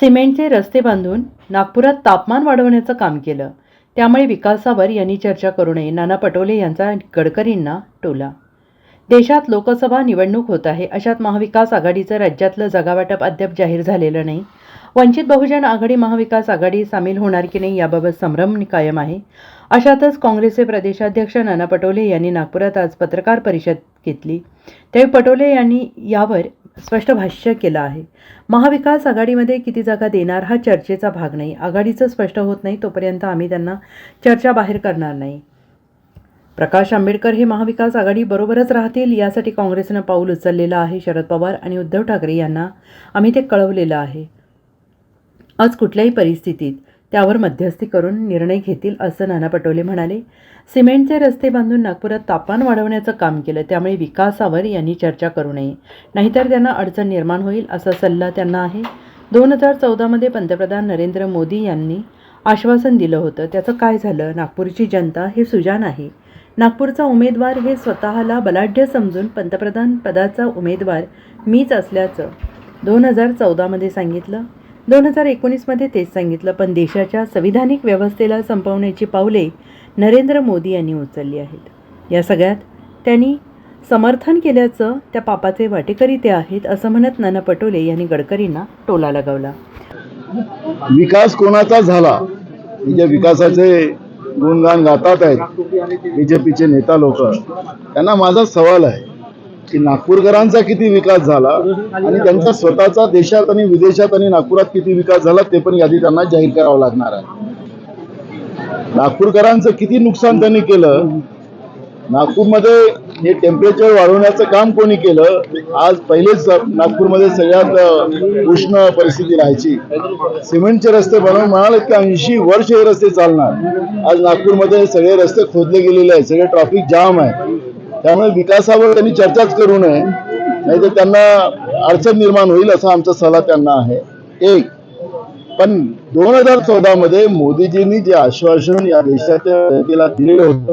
सिमेंटचे रस्ते बांधून नागपुरात तापमान वाढवण्याचं काम केलं. त्यामुळे विकासावर यांनी चर्चा करू नये. नाना पटोले यांचा गडकरींना टोला. देशात लोकसभा निवडणूक होत आहे. अशात महाविकास आघाडीचं राज्यातलं जागावाटप अद्याप जाहीर झालेलं नाही. वंचित बहुजन आघाडी महाविकास आघाडी सामील होणार की नाही याबाबत संभ्रम कायम आहे. अशातच काँग्रेसचे प्रदेशाध्यक्ष नाना पटोले यांनी नागपुरात आज पत्रकार परिषद घेतली. त्यावेळी पटोले यांनी यावर स्पष्ट भाष्य केलं आहे. महाविकास आघाडीमध्ये किती जागा देणार हा चर्चेचा भाग नाही. आघाडीचं स्पष्ट होत नाही तोपर्यंत आम्ही त्यांना चर्चा बाहेर करणार नाही. प्रकाश आंबेडकर हे महाविकास आघाडी बरोबरच राहतील यासाठी काँग्रेसनं पाऊल उचललेलं आहे शरद पवार आणि उद्धव ठाकरे यांना आम्ही ते कळवलेलं आहे. आज कुठल्याही परिस्थितीत त्यावर मध्यस्थी करून निर्णय घेतील असं नाना पटोले म्हणाले. सिमेंटचे रस्ते बांधून नागपुरात तापमान वाढवण्याचं काम केलं त्यामुळे विकासावर यांनी चर्चा करू नये. नाहीतर त्यांना अडचण निर्माण होईल असा सल्ला त्यांना आहे. दोन हजार चौदामध्ये पंतप्रधान नरेंद्र मोदी यांनी आश्वासन दिलं होतं. त्याचं काय झालं? नागपूरची जनता हे सुजान आहे. नागपूरचा उमेदवार हे स्वतःला बलाढ्य समजून पंतप्रधान पदाचा उमेदवार मीच असल्याचं दोन हजार चौदामध्ये सांगितलं. दोन हजार एकोणीसमध्ये तेच सांगितलं पण देशाच्या संविधानिक व्यवस्थेला संपवण्याची पावले नरेंद्र मोदी यांनी उचलली आहेत. या सगळ्यात त्यांनी समर्थन केल्याचं त्या पापाचे वाटेकरी ते आहेत असं म्हणत नाना पटोले यांनी गडकरींना टोला लगावला. विकास कोणाचा झाला? म्हणजे विकासाचे गुणगान गातात आहेत बीजेपीचे नेता लोक त्यांना माझा सवाल आहे. की नागपूरकरांचा किती विकास झाला आणि त्यांचा स्वतःचा देशात आणि विदेशात आणि नागपुरात किती विकास झाला ते पण यादी त्यांना जाहीर करावं लागणार आहे. नागपूरकरांचं किती नुकसान त्यांनी केलं नागपूरमध्ये हे टेम्परेचर वाढवण्याचं काम कोणी केलं आज पहिलेच नागपूरमध्ये सगळ्यात उष्ण परिस्थिती राहायची. सिमेंटचे रस्ते बनवून म्हणाले की ऐंशी वर्ष हे रस्ते चालणार. आज नागपूरमध्ये सगळे रस्ते खोदले गेलेले आहेत सगळे ट्रॅफिक जाम आहे. त्यामुळे विकासावर त्यांनी चर्चाच करू नये नाही तर त्यांना अडचण निर्माण होईल असा आमचा सल्ला त्यांना आहे. एक पण दोन हजार चौदा मध्ये मोदीजींनी जे आश्वासन या देशाच्या जनतेला दिलेलं होतं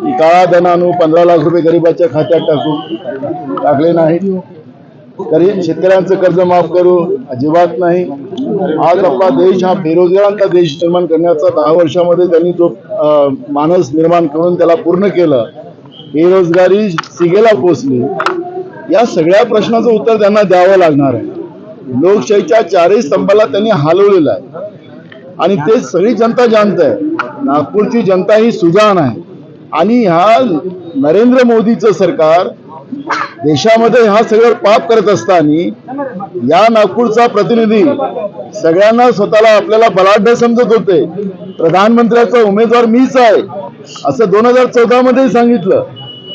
की काळा धन आणू पंधरा लाख रुपये गरिबाच्या खात्यात टाकू टाकले नाहीत. तरी शेतकऱ्यांचं कर्ज माफ करू अजिबात नाही. आज आपला देश हा बेरोजगारांचा देश निर्माण करण्याचा दहा वर्षामध्ये त्यांनी जो मानस निर्माण करून त्याला पूर्ण केलं बेरोजगारी सिगेला पोचली. या सगळ्या प्रश्नाचं उत्तर त्यांना द्यावं लागणार आहे. लोकशाहीच्या चारही स्तंभाला त्यांनी हलवलेलं आहे. आणि ते सगळी जनता जाणत आहे नागपूरची जनता ही सुजाण आहे. आणि ह्या नरेंद्र मोदीचं सरकार देशामध्ये हा सगळं पाप करत असताना या नागपूरचा प्रतिनिधी सगळ्यांना स्वतःला आपल्याला बलाढ्य समजत होते. प्रधानमंत्र्याचा उमेदवार मीच आहे. असं दोन हजार चौदा मध्ये सांगितलं.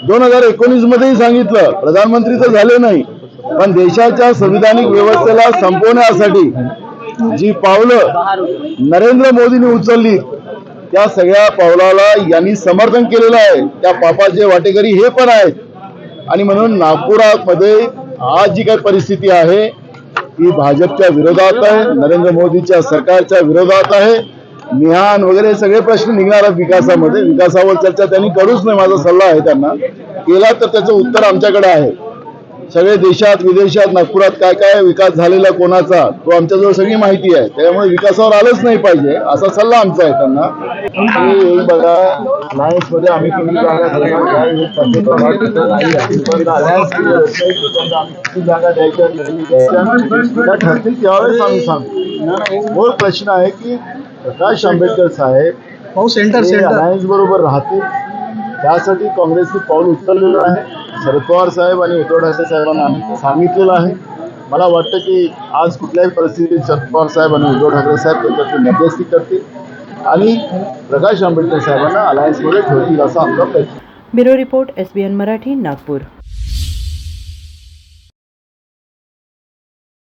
दोन हजार एकोणीस मध्येही सांगितलं. प्रधानमंत्री तर झाले नाही. पण देशाच्या संविधानिक व्यवस्थेला संपवण्यासाठी जी पावलं नरेंद्र मोदींनी उचलली त्या सगळ्या पावलाला यांनी समर्थन केलेलं आहे. त्या पापाचे वाटेकरी हे पण आहेत. आणि म्हणून नागपुरामध्ये आज जी काही परिस्थिती आहे ती भाजपच्या विरोधात आहे नरेंद्र मोदीच्या सरकारच्या विरोधात आहे. मिहान वगैरे सगळे प्रश्न निघणार आहेत विकासामध्ये. विकासावर चर्चा त्यांनी करूच नाही माझा सल्ला आहे त्यांना. केला तर त्याचं उत्तर आमच्याकडे आहे. सगळे देशात विदेशात नागपुरात काय काय विकास झालेला कोणाचा तो आमच्याजवळ सगळी माहिती आहे. त्यामुळे विकासावर आलंच नाही पाहिजे. असा सल्ला आमचा आहे त्यांना. बघा मध्ये आम्ही जागा द्यायच्या ठरतील त्यावेळेस आम्ही सांगू मूळ प्रश्न आहे की प्रकाश आंबेडकर साहेब भाऊ सेंटर हे सेंटर अलायन्स बरोबर राहतील. त्यासाठी काँग्रेसने पाऊल उचललेलं आहे. शरद पवार साहेब आणि उद्धव ठाकरे साहेबांना आम्ही सांगितलेलं आहे. मला वाटतं की आज कुठल्याही परिस्थितीत शरद पवार साहेब आणि उद्धव ठाकरे साहेब त्याच्यातून मध्यस्थी करतील आणि प्रकाश आंबेडकर साहेबांना अलायन्समध्ये ठेवतील असा आमचा प्रयत्न. Bureau report S B N Marathi Nagpur.